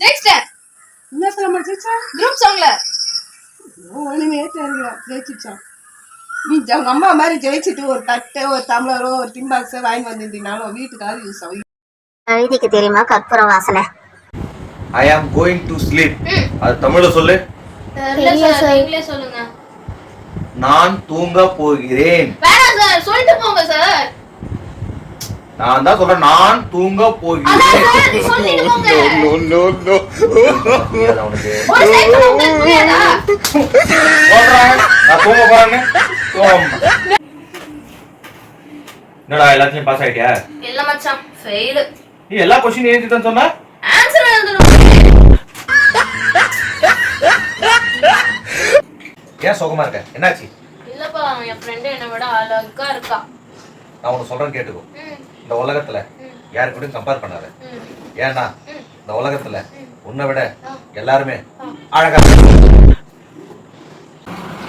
ஜெயிச்சிட்டேன் என்ன ஜெயிச்சா குரூப் சாங்ல ஒண்ணுமே தெரியல ஜெயிச்சிச்சான் நீ உங்க அம்மா மாதிரி ஜெயிச்சிட்டு ஒரு தட்டு ஒரு டம்ளரோ ஒரு டின் பாக்ஸோ வாங்கி வந்திருந்தீங்கனாலும் வீட்டுக்காவது யூஸ் ஆகும். கவிதைக்கு தெரியுமா? கற்பூர வாசனை. ஐ ஆம் கோயிங் டு ஸ்லீப் அது தமிழ்ல சொல்லு. நான் தூங்க போகிறேன். சொல்லிட்டு போங்க சார் நான் தான் சொல்றேன் நான் தூங்க போகிறேன். என்னடா எல்லாத்தையும் பாஸ் ஆயிட்டியா? இல்ல மச்சான் ஃபெயில் நீ எல்லா கொஸ்டின் எழுதிட்டு சொன்ன? ஆன்சர் எழுதணும் ஏன் சோகமா இருக்க? என்னாச்சு? இல்லப்பா என் ஃப்ரெண்டு என்னை விட அழகா இருக்கா. நான் உனக்கு சொல்றேன் கேட்டுக்கோ. இந்த உலகத்துல யாரு கூடயும் கம்பேர் பண்ணாத. ஏன்னா இந்த உலகத்துல உன்னை விட எல்லாருமே அழகா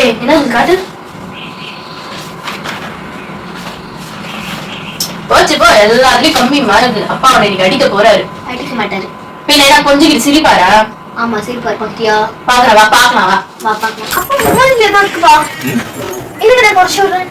ஏய் என்ன காட்டு போச்சு போ. எல்லாத்துலயும் கம்மி மாறுது. அப்பா அவனை இன்னைக்கு அடிக்க போறாரு. அடிக்க மாட்டாரு. பின்ன என்ன கொஞ்சிக்கிட்டு சிரிப்பாரா? ஆமா சிரிப்பார். பத்தியா? பாக்கலாம் வா பாக்கலாம் வா வா பாக்கலாம். அப்பா மொபைல் தான் இருக்குப்பா இதுக்கு நான் குறைச்சு விடுறேன்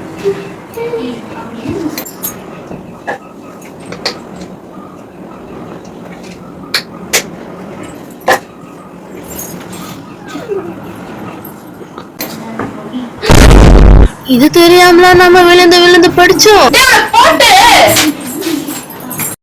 இது தெரியாமல நம்ம விழுந்து விழுந்து படிச்சோம்?